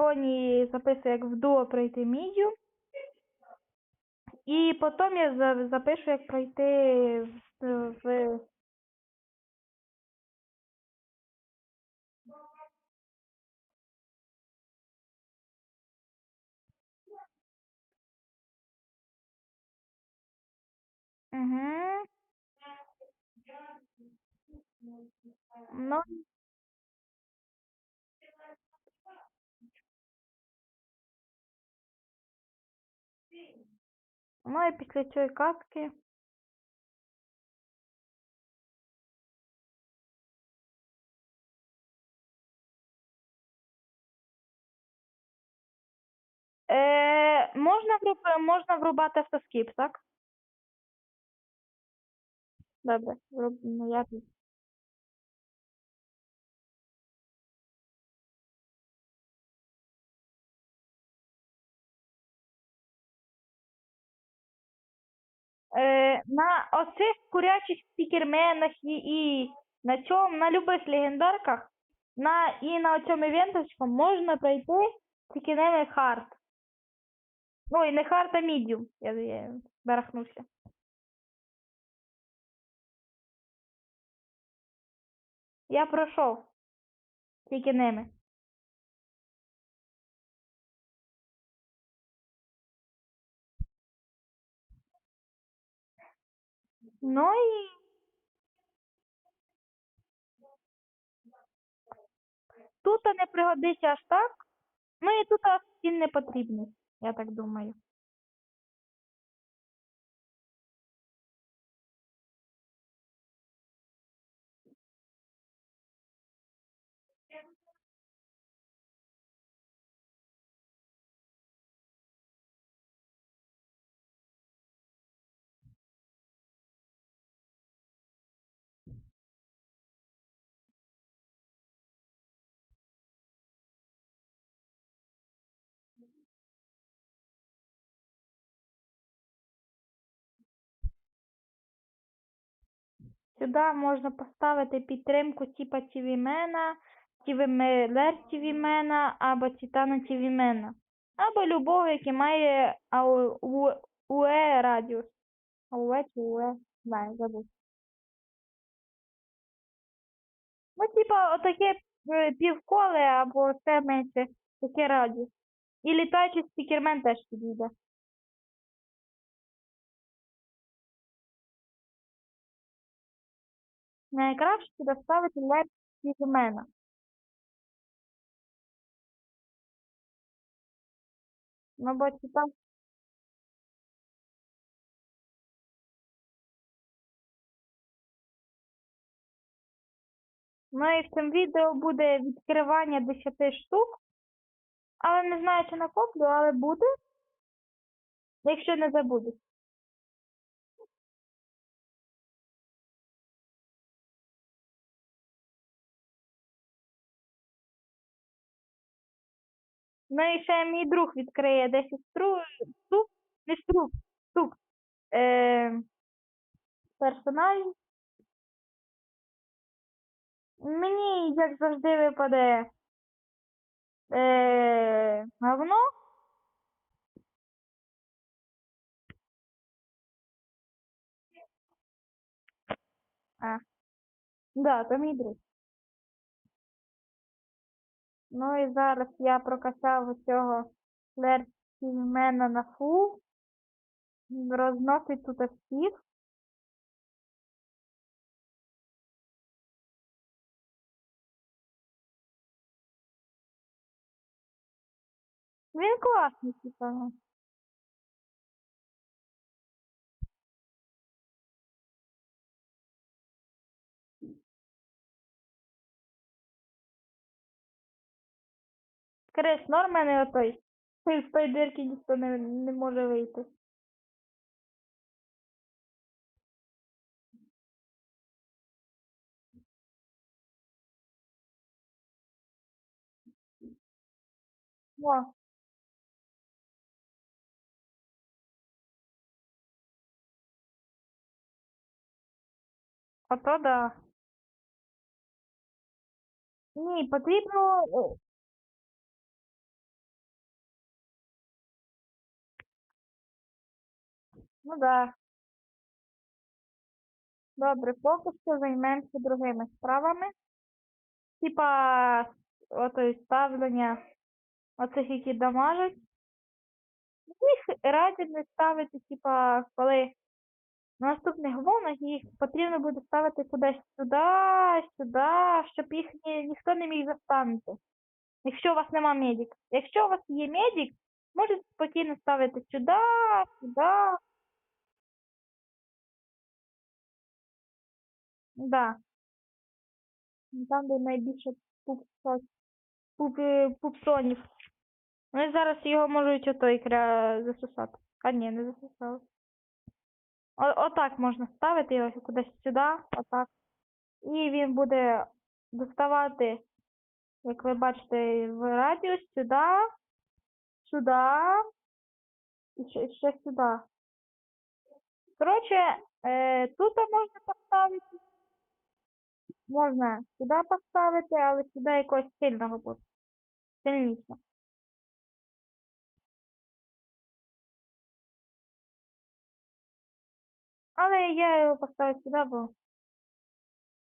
сьогодні записую, як в дуо пройти мідію. І потім я запишу, як пройти в, в Угу. Ну, ну і після цієї катки. Е, можна, можна врубати автоскіп, так? Добре, вруб... ну, я... Е, на оцих курячих спікерменах і, і на цьому, на любих легендарках, на, і на цьому івенточку можна пройти тільки не хард. Ну і не хард, а мідіум. Я, я барахнувся. Я пройшов. Тільки ними. Ну і тут не пригодиться аж так. Ну і тут він не потрібний, я так думаю. Сюди можна поставити підтримку типа Тівімена, Тівімелер Тівімена або Титана Тівімена. Або любого, який має УЕ радіус. АУЕ чи УЕ? Знаю, забув. Ну, типа, отаке е, півколе або ще менше, таке радіус. І літаючий спікермен теж підійде. Найкраще буде ставити лед Тівімена. Ну, бо типа, Ну і в цьому відео буде відкривання 10 штук. Але не знаю, чи накоплю, але буде. Якщо не забуду. Ну і ще мій друг відкриє 10 стру... штук, не штук, штук. Е... Персонажів. Мені, як завжди, випаде е... говно. А. Да, то мій друг. Ну і зараз я прокачав цього Лерсімена на фул. Розносить тут всіх. Він класний, типа. Крис, норм мене отой. З тої дирки ніхто не, не може вийти. О, ото да. Ні, потрібно. Ну да. Добре, поки що займемося другими справами. Типа ото ставлення оцих, які дамажать. Їх раді не ставити, типа, коли на наступних волнах їх потрібно буде ставити кудись сюди, сюди, щоб їх ні, ніхто не міг застанути. Якщо у вас нема медик. Якщо у вас є медик, можете спокійно ставити сюди, сюди. Да. Там, де найбільше пупсо- пуп, пупсонів. Вони зараз його можуть отой кря засосати. А ні, не засосали. Отак можна ставити його кудись сюди, отак. І він буде доставати, як ви бачите, в радіус сюди, сюди і ще, ще сюди. Коротше, е, тут можна поставити. Можна сюди поставити, але сюди якогось сильного буде. Сильніше. Але я його поставив сюди, бо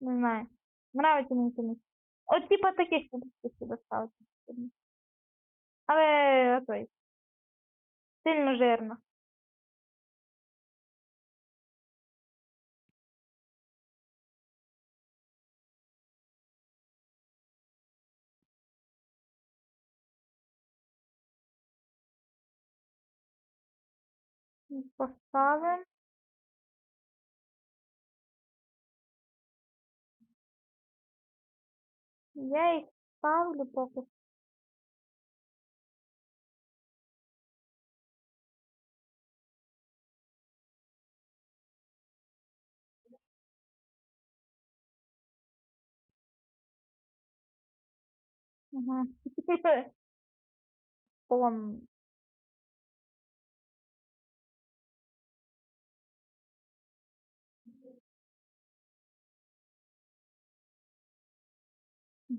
не знаю. Нравиться мені сильніше. От типа таких сюди ставити. Але той. Сильно жирно. Поставим. Я їх ставлю поки. Ага. Пон.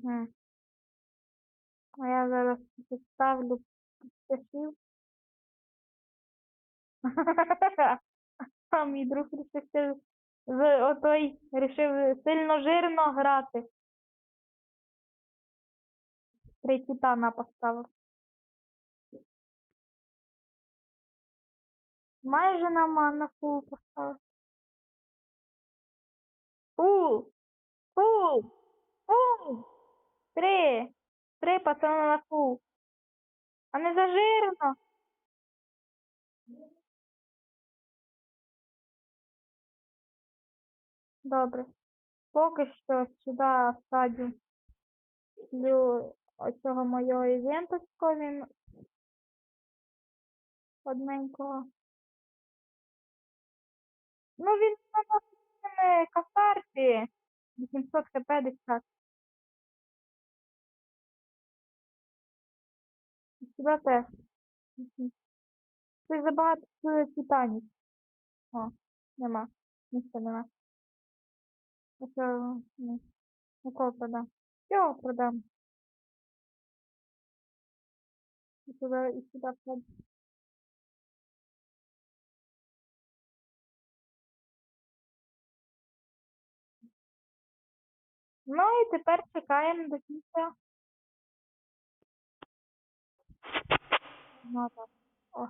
Ага. А я зараз поставлю часів. А мій друг рішив з отой рішив сильно жирно грати. Три титана поставив. Майже на на фул поставив. Фул! Фул! Фул! Три! Три пацани на фул. А не зажирно. Добре. Поки що сюди садю цю оцього моєго івентовського він одненького. Ну він наносить касарці. 800 хп десь так. Теж. Мгм. Це забагато е. О, нема. Місця нема. Оце, ну, нікого продам. Його продам. І сюди, і сюди продам. Ну і тепер чекаємо до кінця. Ну, так. О.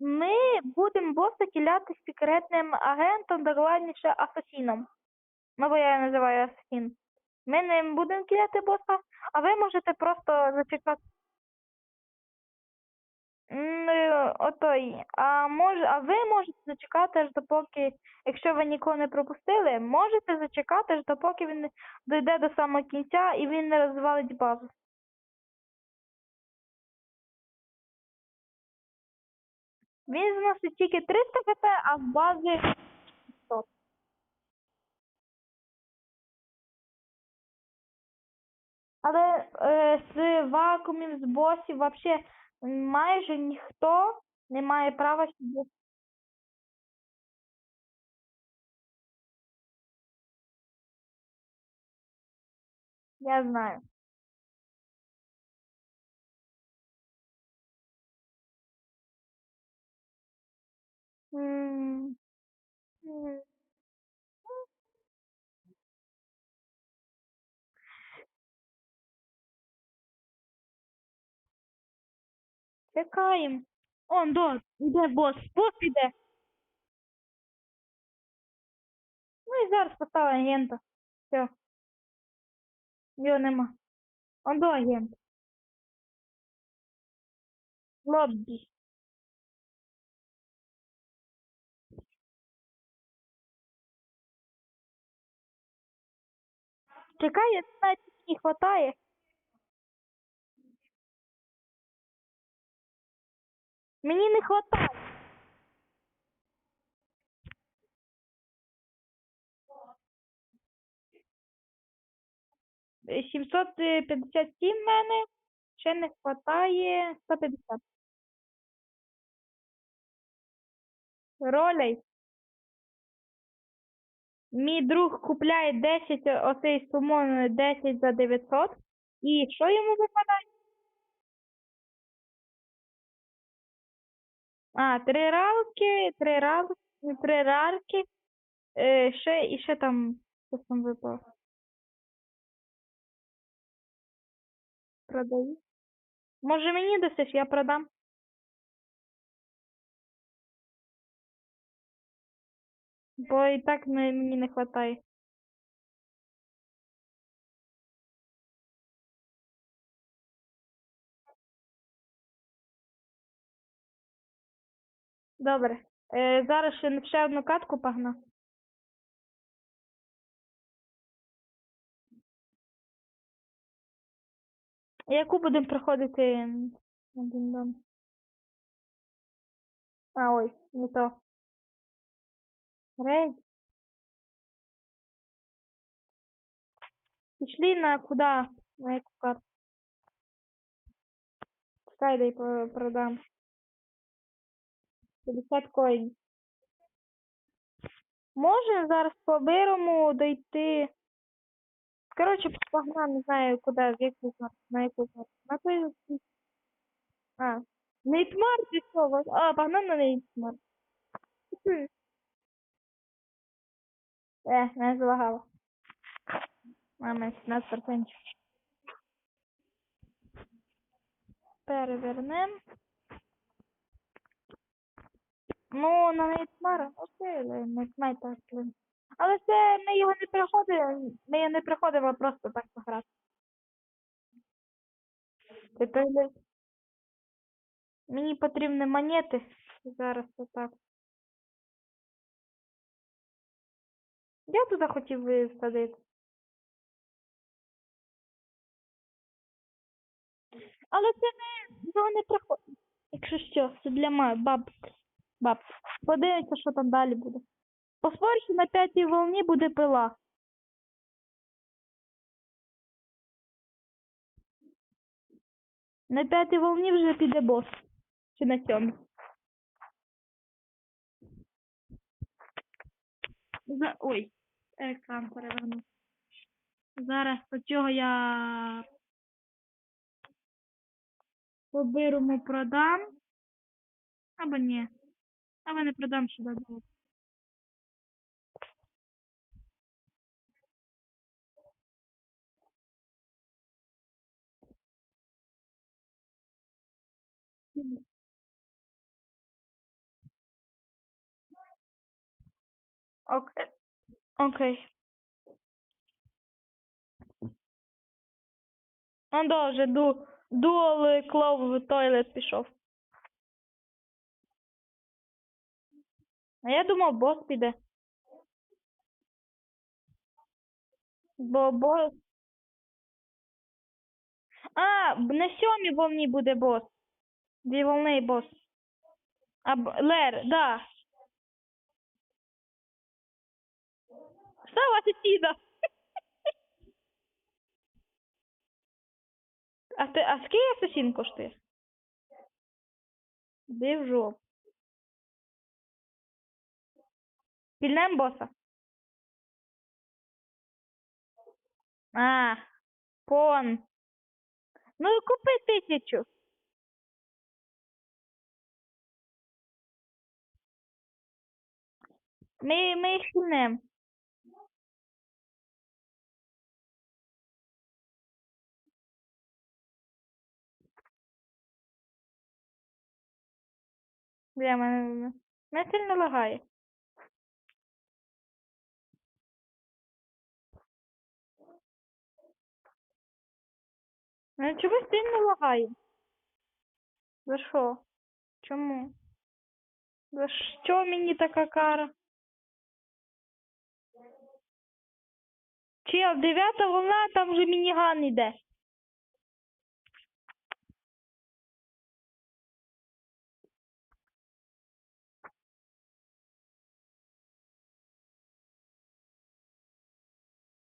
Ми будемо боса кіляти секретним агентом, докладніше асасіном. Ну, бо я його називаю асасін. Ми не будемо кіляти боса, а ви можете просто зачекати. Е, Отой, а може, а ви можете зачекати аж допоки, якщо ви нікого не пропустили, можете зачекати аж допоки він не дойде до самого кінця і він не розвалить базу. Він зносить тільки 300 хп, а в базі 600. Але е, з вакуумів, з босів вообще майже ніхто не має права сюди. Я знаю. М -м. Чекаємо. Он, до, іде бос. Бос іде. Ну і зараз поставимо агента. Все. Його нема. Он до агент. Лоббі. Чекай, я не хватає. Мені не хватає. Е, 757 в мене. Ще не хватає 150. Ролей. Мій друг купляє 10 оцей сумон 10 за 900. І що йому випадає? А, три ралки, три ралки, три рарки. Е, ще, і ще там, щось там випало. Продаю. Може мені дасиш, я продам. Бо і так мені не вистачає. Добре. Е, зараз ще, ще одну катку погнав. Яку будемо проходити один дом? А, ой, не то. Рейд. Пішли на куда? На яку карту? Чекай, дай продам. 50 коїнів. Може зараз по Бирому дойти. Коротше, погнав, не знаю куди, в яку карту, на яку карту. На той. А. Нейтмар вас- А, погнав на Нейтмар. Е, не залагало. Мама, 17%. Перевернем. Ну, на Нейтмара, окей, але Нейтмар так. Але це ми його не приходимо, ми його не приходимо, просто так пограти. Ли- Мені потрібні монети. Зараз отак. Я туди хотів висадити. Але це не не приходить. Якщо що, це для ма баб. Баб. Подивимося, що там далі буде. Поспорь, що на п'ятій волні буде пила. На п'ятій волні вже піде бос. Чи на сьомій. За... Ой, екран переверну. Зараз по цього я по-бирому продам. Або ні. Або не продам ще додому. Окей. Окей. Он да, вже ду, дуал тойлет пішов. А я думав, бос піде. Бо бос. А, на сьомій волні буде бос. Дві волни бос. А Лер, да. Став асасіна. А ти, а скільки асасін коштує? Де в жоп. Пільнем боса. А, пон. Ну і купи тисячу. Ми, ми їх кільнем. Бля, мене, мене сильно лагає. Мене чогось сильно лагає. За що? Чому? За що мені така кара? Чел, дев'ята волна, там вже мініган іде.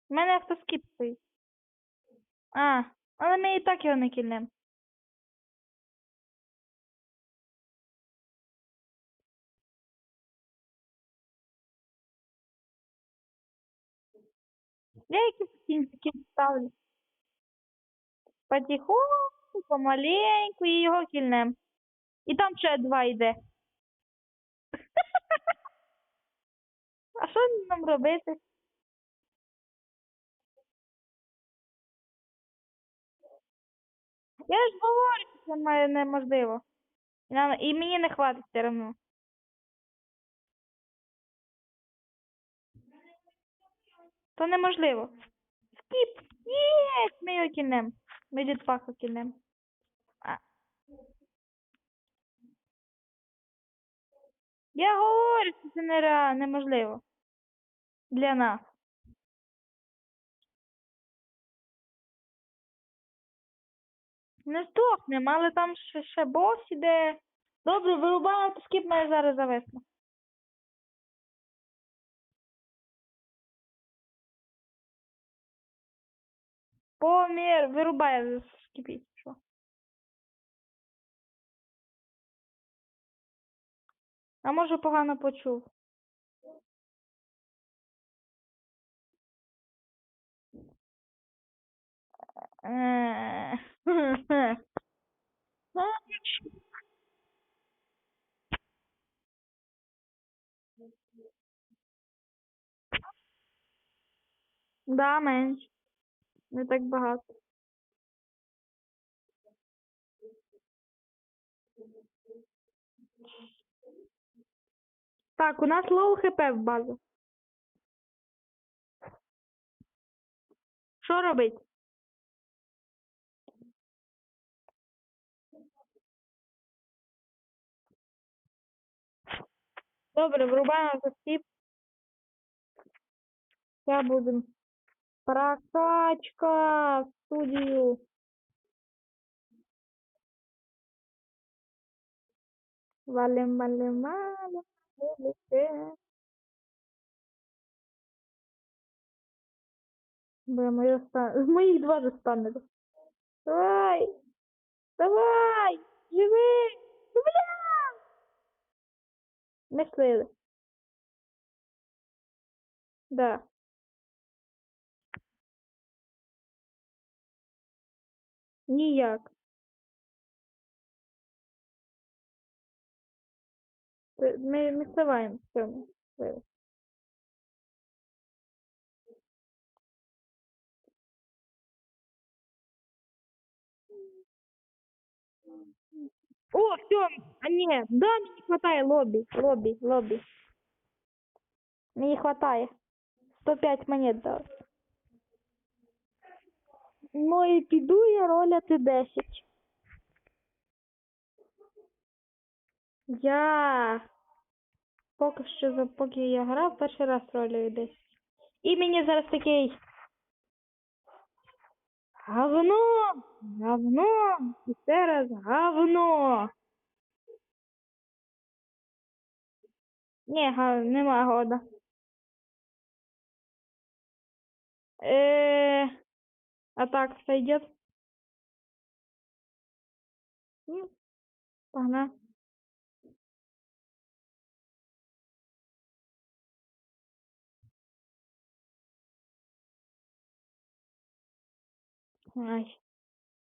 У мене автоскіп стоїть. А, але ми і так його не кільнем. Я якісь кінчики ставлю. Потихоньку, помаленьку і його кільнем. І там ще два йде. А що нам робити? Я ж говорю, що це неможливо. І, мені не хватить все одно. То неможливо. Скіп! Є! Ми його кінем. Ми дідпаху кінем. А. Я говорю, що це нереально, неможливо. Для нас. Не здохнемо, але там ще, ще бос іде. Добре, вирубаємо, скіп має зараз завесно. Помір, вирубай скіпіть. Що? А може погано почув. Да, менш. Не так багато. Так, у нас лоу хп в базу. Що робить? Добре, врубаємо за. Я буду. Прокачка в студію. Валим, валим, валим. валим. Бля, моя ста... З моїх два застанет. Давай! Давай! Живи! Бля! Не слили. Да. Ніяк. Ми, ми вставаємо в цьому. О, все, а ні, да, мені не хватає лобі, лобі, лобі. Мені хватає. 105 монет дав. Ну і піду я роляти 10. Я поки що, за- поки я грав, перший раз ролюю 10. І мені зараз такий. Говно! Говно! І ще раз говно! Ні, га, нема года. Э, а так сойдет? Ну, погнали. Ай.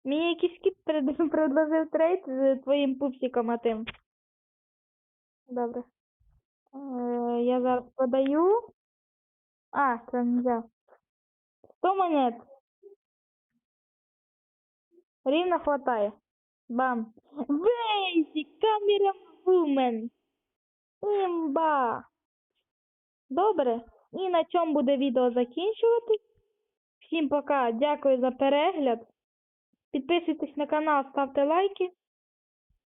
Мені якийсь кіт пред- предложив трейд з твоїм пупсиком, а тим. Добре. Е, я зараз продаю. А, це нельзя. 100 монет. Рівно хватає. Бам. Бейсик, камера вумен. Імба. Добре. І на цьому буде відео закінчуватись. Всім пока. Дякую за перегляд. Підписуйтесь на канал, ставте лайки.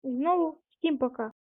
І знову всім пока.